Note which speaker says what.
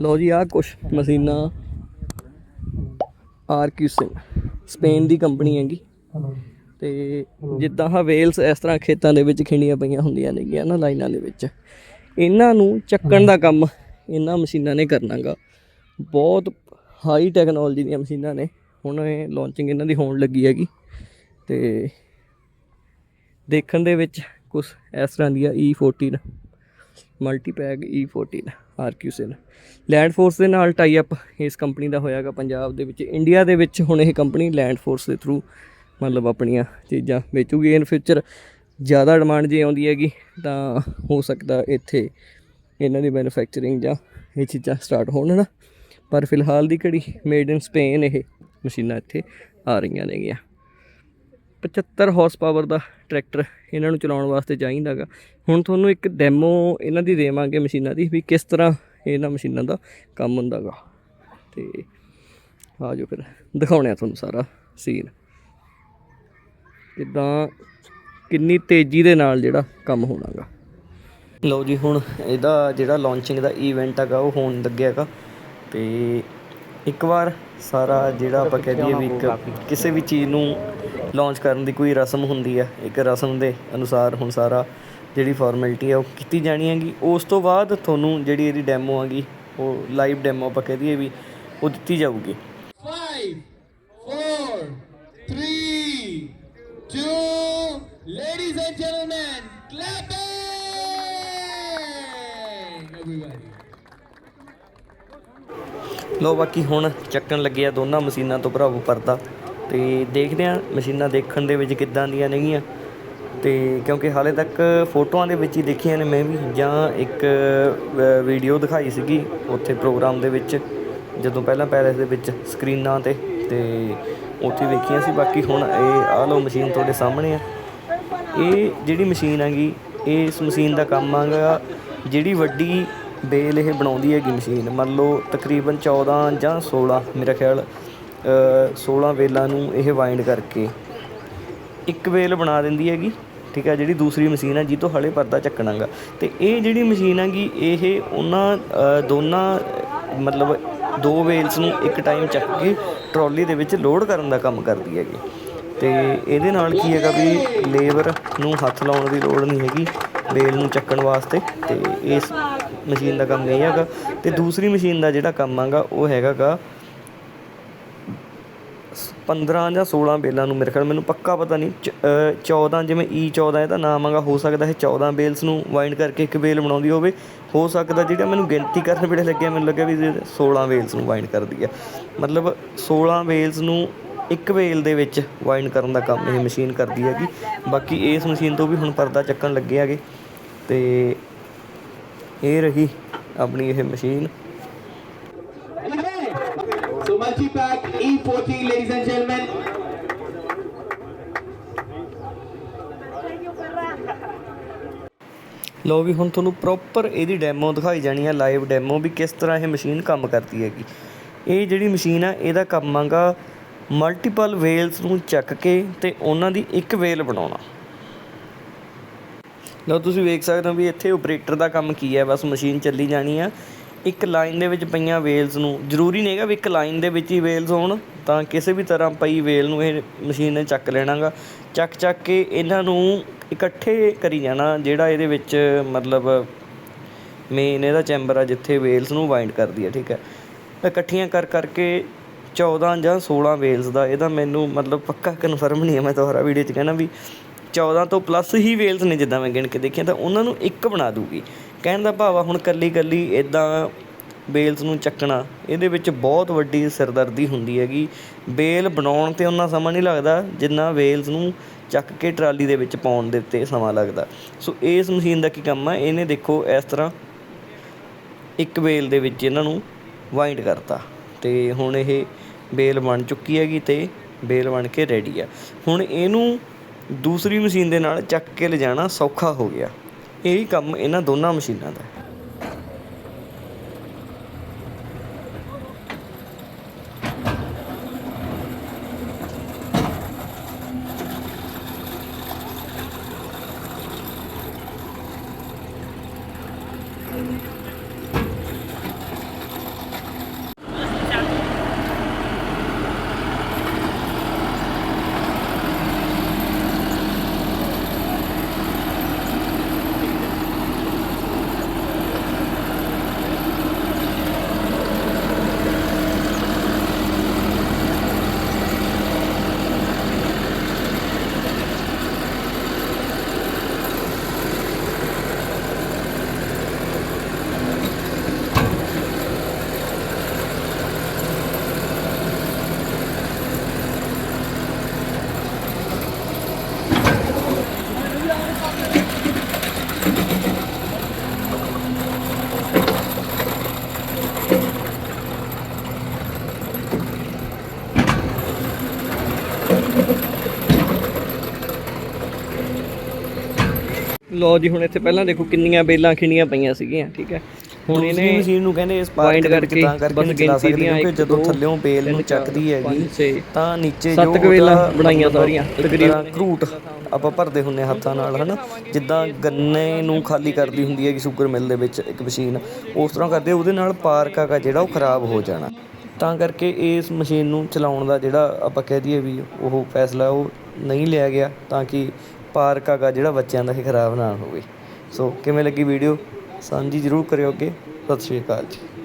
Speaker 1: ਲਓ ਜੀ, ਆਹ ਕੁਛ ਮਸ਼ੀਨਾਂ। ਸਿੰਘ, ਸਪੇਨ ਦੀ ਕੰਪਨੀ ਹੈਗੀ। ਤੇ ਜਿੱਦਾਂ ਆਹ ਵੇਲਸ ਇਸ ਤਰ੍ਹਾਂ ਖੇਤਾਂ ਦੇ ਵਿੱਚ ਖਿੰਡੀਆਂ ਪਈਆਂ ਹੁੰਦੀਆਂ ਨੇਗੀਆਂ ਨਾ ਲਾਈਨਾਂ ਦੇ ਵਿੱਚ। ਇਹਨਾਂ ਨੂੰ ਚੱਕਣ ਦਾ ਕੰਮ ਇਹਨਾਂ ਮਸ਼ੀਨਾਂ ਨੇ ਕਰਨਾਗਾ। ਬਹੁਤ ਹਾਈ ਟੈਕਨੋਲੋਜੀ ਦੀਆਂ ਮਸ਼ੀਨਾਂ ਨੇ। ਹੁਣ ਇਹ ਲਾਂਚਿੰਗ ਇਹਨਾਂ ਦੀ ਹੋਣ ਲੱਗੀ ਹੈਗੀ। ਤੇ ਦੇਖਣ ਦੇ ਵਿੱਚ ਕੁਝ ਇਸ ਤਰ੍ਹਾਂ ਦੀਆਂ e ਆ E14 ਮਲਟੀਪੈਕ E14 ਆਰਕਿਊਸਿਨ ਲੈਂਡ ਫੋਰਸ ਦੇ ਨਾਲ ਟਾਈ ਅਪ ਇਸ ਕੰਪਨੀ ਦਾ ਹੋਇਆਗਾ ਪੰਜਾਬ ਦੇ ਵਿੱਚ। ਇੰਡੀਆ ਦੇ ਵਿੱਚ ਹੁਣ ਇਹ ਕੰਪਨੀ ਲੈਂਡ ਫੋਰਸ ਦੇ ਥਰੂ ਮਤਲਬ ਆਪਣੀਆਂ ਚੀਜ਼ਾਂ ਵੇਚੂਗੀ ਇਨ ਫਿਊਚਰ ਜ਼ਿਆਦਾ ਡਿਮਾਂਡ ਜੇ ਆਉਂਦੀ ਹੈਗੀ ਤਾਂ ਹੋ ਸਕਦਾ ਇੱਥੇ ਇਹਨਾਂ ਦੀ ਮੈਨੂਫੈਕਚਰਿੰਗ ਜਾਂ ਇਹ ਚੀਜ਼ਾਂ ਸਟਾਰਟ ਹੋਣ ਨਾ ਪਰ ਫਿਲਹਾਲ ਦੀ ਘੜੀ ਮੇਡ ਇਨ ਸਪੇਨ ਇਹ ਮਸ਼ੀਨਾਂ ਇੱਥੇ ਆ ਰਹੀਆਂ ਨੇਗੀਆਂ। 75 ਹਾਰਸ ਪਾਵਰ ਦਾ ਟਰੈਕਟਰ ਇਹਨਾਂ ਨੂੰ ਚਲਾਉਣ ਵਾਸਤੇ ਚਾਹੀਦਾਗਾ ਹੁਣ ਤੁਹਾਨੂੰ ਇੱਕ ਡੈਮੋ ਇਹਨਾਂ ਦੀ ਦੇਵਾਂਗੇ ਮਸ਼ੀਨਾਂ ਦੀ ਵੀ ਕਿਸ ਤਰ੍ਹਾਂ ਇਹਨਾਂ ਮਸ਼ੀਨਾਂ ਦਾ ਕੰਮ ਹੁੰਦਾਗਾ ਤੇ ਆ ਜਾਓ ਫਿਰ ਦਿਖਾਉਣੇ ਆ ਤੁਹਾਨੂੰ ਸਾਰਾ ਸੀਨ ਕਿਦਾਂ, ਕਿੰਨੀ ਤੇਜ਼ੀ ਦੇ ਨਾਲ ਜਿਹੜਾ ਕੰਮ ਹੋਣਾਗਾ ਲਓ ਜੀ, ਹੁਣ ਇਹਦਾ ਜਿਹੜਾ ਲਾਂਚਿੰਗ ਦਾ ਇਵੈਂਟ ਹੈਗਾ, ਉਹ ਹੋਣ ਲੱਗਿਆਗਾ ਤੇ ਇੱਕ ਵਾਰ ਸਾਰਾ ਜਿਹੜਾ ਆਪਾਂ ਕਹਿ ਦਈਏ ਵੀ ਇੱਕ ਕਿਸੇ ਵੀ ਚੀਜ਼ ਨੂੰ ਲਾਂਚ ਕਰਨ ਦੀ ਕੋਈ ਰਸਮ ਹੁੰਦੀ ਹੈ ਇੱਕ ਰਸਮ ਦੇ ਅਨੁਸਾਰ ਹੁਣ ਸਾਰਾ ਜਿਹੜੀ ਫਾਰਮੈਲਿਟੀ ਹੈ ਉਹ ਕੀਤੀ ਜਾਣੀ ਹੈਗੀ ਉਸ ਤੋਂ ਬਾਅਦ ਤੁਹਾਨੂੰ ਜਿਹੜੀ ਇਹਦੀ ਡੈਮੋ ਹੈਗੀ ਉਹ ਲਾਈਵ ਡੈਮੋ ਆਪਾਂ ਕਹਿ ਦਈਏ ਵੀ ਉਹ ਦਿੱਤੀ ਜਾਊਗੀ
Speaker 2: Five, four, three, two, ladies and gentlemen, clapping! Everybody.
Speaker 1: ਲੋ ਬਾਕੀ ਹੁਣ ਚੱਕਣ ਲੱਗੇ ਆ ਦੋਨਾਂ ਮਸ਼ੀਨਾਂ ਤੋਂ ਭਰਾਵੋ ਪਰਦਾ ਅਤੇ ਦੇਖਦੇ ਆ ਮਸ਼ੀਨਾਂ ਦੇਖਣ ਦੇ ਵਿੱਚ ਕਿੱਦਾਂ ਦੀਆਂ ਨੇਗੀਆਂ। ਤੇ ਕਿਉਂਕਿ ਹਾਲੇ ਤੱਕ ਫੋਟੋਆਂ ਦੇ ਵਿੱਚ ਹੀ ਦੇਖੀਆਂ ਨੇ ਮੈਂ ਵੀ, ਜਾਂ ਇੱਕ ਵੀਡੀਓ ਦਿਖਾਈ ਸੀਗੀ ਉੱਥੇ ਪ੍ਰੋਗਰਾਮ ਦੇ ਵਿੱਚ, ਜਦੋਂ ਪਹਿਲਾਂ ਪੈਲਸ ਦੇ ਵਿੱਚ ਸਕਰੀਨਾਂ ਤੇ ਤੇ ਉੱਥੇ ਵੇਖੀਆਂ ਸੀ। ਬਾਕੀ ਹੁਣ ਇਹ, ਆਹ ਲੋ ਮਸ਼ੀਨ ਤੁਹਾਡੇ ਸਾਹਮਣੇ ਆ। ਇਹ ਜਿਹੜੀ ਮਸ਼ੀਨ ਹੈਗੀ ਇਹ ਇਸ ਮਸ਼ੀਨ ਦਾ ਕੰਮ ਹੈਗਾ, ਜਿਹੜੀ ਵੱਡੀ ਬੇਲ ਇਹ ਬਣਾਉਂਦੀ ਹੈਗੀ ਮਸ਼ੀਨ, ਮੰਨ ਲਓ ਤਕਰੀਬਨ 14 ਜਾਂ 16 ਮੇਰਾ ਖਿਆਲ। 16 ਵੇਲਾਂ ਨੂੰ ਇਹ ਵਾਈਂਡ ਕਰਕੇ ਇੱਕ ਵੇਲ ਬਣਾ ਦਿੰਦੀ ਹੈਗੀ, ਠੀਕ ਹੈ, ਜਿਹੜੀ ਦੂਸਰੀ ਮਸ਼ੀਨ ਹੈ ਜਿਹ ਤੋਂ ਹਲੇ ਪਰਦਾ ਚੱਕਣਾਗਾ। ਤੇ ਇਹ ਜਿਹੜੀ ਮਸ਼ੀਨ ਹੈਗੀ, ਇਹ ਉਹਨਾਂ ਦੋਨਾਂ, ਮਤਲਬ ਦੋ ਵੇਲਸ ਨੂੰ ਇੱਕ ਟਾਈਮ ਚੱਕ ਕੇ ਟਰਾਲੀ ਦੇ ਵਿੱਚ ਲੋਡ ਕਰਨ ਦਾ ਕੰਮ ਕਰਦੀ ਹੈਗੀ। ਤੇ ਇਹਦੇ ਨਾਲ ਕੀ ਹੈਗਾ ਵੀ ਲੇਬਰ ਨੂੰ ਹੱਥ ਲਾਉਣ ਦੀ ਲੋੜ ਨਹੀਂ ਹੈਗੀ, ਵੇਲ ਨੂੰ ਚੱਕਣ ਵਾਸਤੇ, ਤੇ ਇਸ ਮਸ਼ੀਨ ਦਾ ਕੰਮ ਇਹ ਹੈਗਾ। ਤੇ ਦੂਸਰੀ ਮਸ਼ੀਨ ਦਾ ਜਿਹੜਾ ਕੰਮ ਹੈਗਾ, ਉਹ ਹੈਗਾਗਾ 15 ਜਾਂ 16 ਬੇਲਾਂ ਨੂੰ ਮੇਰੇ ਖਿਆਲ ਮੈਨੂੰ ਪੱਕਾ ਪਤਾ ਨਹੀਂ ਚ- ਅ, 14 ਜਿਵੇਂ E 14 ਇਹਦਾ ਨਾਮ ਹੈਗਾ ਹੋ ਸਕਦਾ ਇਹ 14 ਬੇਲਸ ਨੂੰ ਵਾਈਂਡ ਕਰਕੇ ਇੱਕ ਬੇਲ ਬਣਾਉਂਦੀ ਹੋਵੇ ਹੋ ਸਕਦਾ ਜਿਹੜਾ ਮੈਨੂੰ ਗਿਣਤੀ ਕਰਨ ਵੇਲੇ ਲੱਗਿਆ ਮੈਨੂੰ ਲੱਗਿਆ ਵੀ ਇਹ 16 ਬੇਲਸ ਨੂੰ ਵਾਈਂਡ ਕਰਦੀ ਆ। ਮਤਲਬ 16 ਬੇਲਸ ਨੂੰ ਇੱਕ ਵੇਲ ਦੇ ਵਿੱਚ ਵਾਈਂਡ ਕਰਨ ਦਾ ਕੰਮ ਇਹ ਮਸ਼ੀਨ ਕਰਦੀ ਹੈਗੀ ਬਾਕੀ ਇਸ ਮਸ਼ੀਨ ਤੋਂ ਵੀ ਹੁਣ ਪਰਦਾ ਚੱਕਣ ਲੱਗੇ ਹੈਗੇ ਤੇ ਇਹ ਰਹੀ ਆਪਣੀ ਇਹ machine
Speaker 2: So multi-pack E14, ladies and gentlemen.
Speaker 1: ਲਓ ਵੀ ਹੁਣ ਤੁਹਾਨੂੰ ਪ੍ਰੋਪਰ ਇਹਦੀ ਡੈਮੋ ਦਿਖਾਈ ਜਾਣੀ ਹੈ ਲਾਈਵ ਡੈਮੋ ਵੀ ਕਿਸ ਤਰ੍ਹਾਂ ਇਹ ਮਸ਼ੀਨ ਕੰਮ ਕਰਦੀ ਹੈਗੀ। ਇਹ ਜਿਹੜੀ ਮਸ਼ੀਨ ਆ ਇਹਦਾ ਕੰਮ ਆਗਾ ਮਲਟੀਪਲ ਵੇਲਸ ਨੂੰ ਚੱਕ ਕੇ ਤੇ ਉਹਨਾਂ ਦੀ ਇੱਕ ਵੇਲ ਬਣਾਉਣਾ। ਲਓ ਤੁਸੀਂ ਵੇਖ ਸਕਦੇ ਹੋ ਵੀ ਇੱਥੇ ਆਪਰੇਟਰ ਦਾ ਕੰਮ ਕੀ ਹੈ ਬਸ ਮਸ਼ੀਨ ਚੱਲੀ ਜਾਣੀ ਆ। ਇੱਕ ਲਾਈਨ ਦੇ ਵਿੱਚ ਪਈਆਂ ਵੇਲਸ ਨੂੰ। ਜ਼ਰੂਰੀ ਨਹੀਂ ਹੈਗਾ ਵੀ ਇੱਕ ਲਾਈਨ ਦੇ ਵਿੱਚ ਹੀ ਵੇਲਸ ਹੋਣ, ਤਾਂ ਕਿਸੇ ਵੀ ਤਰ੍ਹਾਂ ਪਈ ਵੇਲ ਨੂੰ ਇਹ ਮਸ਼ੀਨ ਨੇ ਚੱਕ ਲੈਣਾਗਾ। ਚੱਕ ਚੱਕ ਕੇ ਇਹਨਾਂ ਨੂੰ ਇਕੱਠੇ ਕਰੀ ਜਾਣਾ, ਜਿਹੜਾ ਇਹਦੇ ਵਿੱਚ ਮਤਲਬ ਮੇਨ ਇਹਦਾ ਚੈਂਬਰ ਆ, ਜਿੱਥੇ ਵੇਲਸ ਨੂੰ ਵਾਈਂਡ ਕਰਦੀ ਹੈ ਠੀਕ ਹੈ। ਇਕੱਠੀਆਂ ਕਰ ਕਰਕੇ 14 ਜਾਂ 16 ਵੇਲਸ ਦਾ ਇਹਦਾ ਮੈਨੂੰ ਮਤਲਬ ਪੱਕਾ ਕਨਫਰਮ ਨਹੀਂ ਹੈ ਮੈਂ ਦੁਬਾਰਾ ਵੀਡੀਓ 'ਚ ਕਹਿਣਾ ਵੀ 14 ਤੋਂ ਪਲੱਸ ਹੀ ਵੇਲਸ ਨੇ ਜਿੱਦਾਂ ਮੈਂ ਗਿਣ ਕੇ ਦੇਖਿਆ, ਤਾਂ ਉਹਨਾਂ ਨੂੰ ਇੱਕ ਬਣਾ ਦੂਗੀ। ਕਹਿਣ ਦਾ ਭਾਵ ਆ, ਹੁਣ ਇਕੱਲੀ ਇਕੱਲੀ ਇੱਦਾਂ ਬੇਲਸ ਨੂੰ ਚੱਕਣਾ, ਇਹਦੇ ਵਿੱਚ ਬਹੁਤ ਵੱਡੀ ਸਿਰਦਰਦੀ ਹੁੰਦੀ ਹੈਗੀ। ਬੇਲ ਬਣਾਉਣ ਤੇ ਓਨਾ ਸਮਾਂ ਨਹੀਂ ਲੱਗਦਾ, ਜਿੰਨਾ ਵੇਲਸ ਨੂੰ ਚੱਕ ਕੇ ਟਰਾਲੀ ਦੇ ਵਿੱਚ ਪਾਉਣ ਦੇ ਉੱਤੇ ਸਮਾਂ ਲੱਗਦਾ। ਸੋ ਇਸ ਮਸ਼ੀਨ ਦਾ ਕੀ ਕੰਮ ਆ, ਇਹਨੇ ਦੇਖੋ ਇਸ ਤਰ੍ਹਾਂ ਇੱਕ ਬੇਲ ਦੇ ਵਿੱਚ ਇਹਨਾਂ ਨੂੰ ਵਾਈਂਡ ਕਰਤਾ ਤੇ ਹੁਣ ਇਹ ਬੇਲ ਬਣ ਚੁੱਕੀ ਹੈਗੀ ਤੇ ਬੇਲ ਬਣ ਕੇ ਰੈਡੀ ਆ। ਹੁਣ ਇਹਨੂੰ ਦੂਸਰੀ ਮਸ਼ੀਨ ਦੇ ਨਾਲ ਚੱਕ ਕੇ ਲਿਜਾਣਾ ਸੌਖਾ ਹੋ ਗਿਆ। ਇਹੀ ਕੰਮ ਇਹਨਾਂ ਦੋਨਾਂ ਮਸ਼ੀਨਾਂ ਦਾ ਹੈ।
Speaker 3: ਲੋ ਜੀ ਹੁਣ ਇੱਥੇ ਪਹਿਲਾਂ ਦੇਖੋ ਕਿੰਨੀਆਂ ਬੇਲਾਂ ਖਿੰਡੀਆਂ ਪਈਆਂ ਸੀਗੀਆਂ ਠੀਕ ਹੈ ਹੁਣ ਇਹਨੇ
Speaker 1: ਮਸ਼ੀਨ ਨੂੰ ਕਹਿੰਦੇ ਇਸ
Speaker 3: wind
Speaker 1: ਪਾਰਕ ਦੇ ਵਿੱਚ
Speaker 3: ਕਰਕੇ
Speaker 1: ਤਾਂ ਕਰਕੇ ਚਲਾ ਸਕਦੇ ਕਿਉਂਕਿ ਜਦੋਂ
Speaker 3: ਦੋ,
Speaker 1: ਥੱਲਿਓਂ ਬੇਲ ਨੂੰ ਚੱਕਦੀ ਹੈਗੀ ਤਾਂ ਨੀਚੇ
Speaker 3: ਸੱਤ
Speaker 1: ਜੋ
Speaker 3: ਵੇਲਾਂ
Speaker 1: ਉਹਦਾ
Speaker 3: ਬਣਾਈਆਂ ਸਾਰੀਆਂ, ਤਕਰੀਬਨ।
Speaker 1: ਘਰੂਟ ਆਪਾਂ ਭਰਦੇ ਹੁੰਨੇ ਹੱਥਾਂ ਨਾਲ ਹਨਾ ਜਿੱਦਾਂ ਗੰਨੇ ਨੂੰ ਖਾਲੀ ਕਰਦੀ ਹੁੰਦੀ ਹੈ ਕਿ ਸ਼ੂਗਰ ਮਿਲ ਦੇ ਵਿੱਚ ਇੱਕ ਮਸ਼ੀਨ ਉਸ ਤਰ੍ਹਾਂ ਕਰਦੇ ਉਹਦੇ ਨਾਲ ਪਾਰਕ ਹੈਗਾ ਜਿਹੜਾ ਉਹ ਖਰਾਬ ਹੋ ਜਾਣਾ ਤਾਂ ਕਰਕੇ ਇਸ ਮਸ਼ੀਨ ਨੂੰ ਚਲਾਉਣ ਦਾ ਜਿਹੜਾ ਆਪਾਂ ਕਹਿ ਦਈਏ ਵੀ ਉਹ ਫੈਸਲਾ ਉਹ ਨਹੀਂ ਲਿਆ ਗਿਆ ਤਾਂ ਕਿ ਪਾਰਕ ਹੈਗਾ ਜਿਹੜਾ ਬੱਚਿਆਂ ਦਾ ਇਹ ਖਰਾਬ ਨਾ ਹੋਵੇ। ਸੋ ਕਿਵੇਂ ਲੱਗੀ ਵੀਡੀਓ ਸਾਂਝੀ ਜ਼ਰੂਰ ਕਰਿਓ ਅੱਗੇ। ਸਤਿ ਸ਼੍ਰੀ ਅਕਾਲ ਜੀ।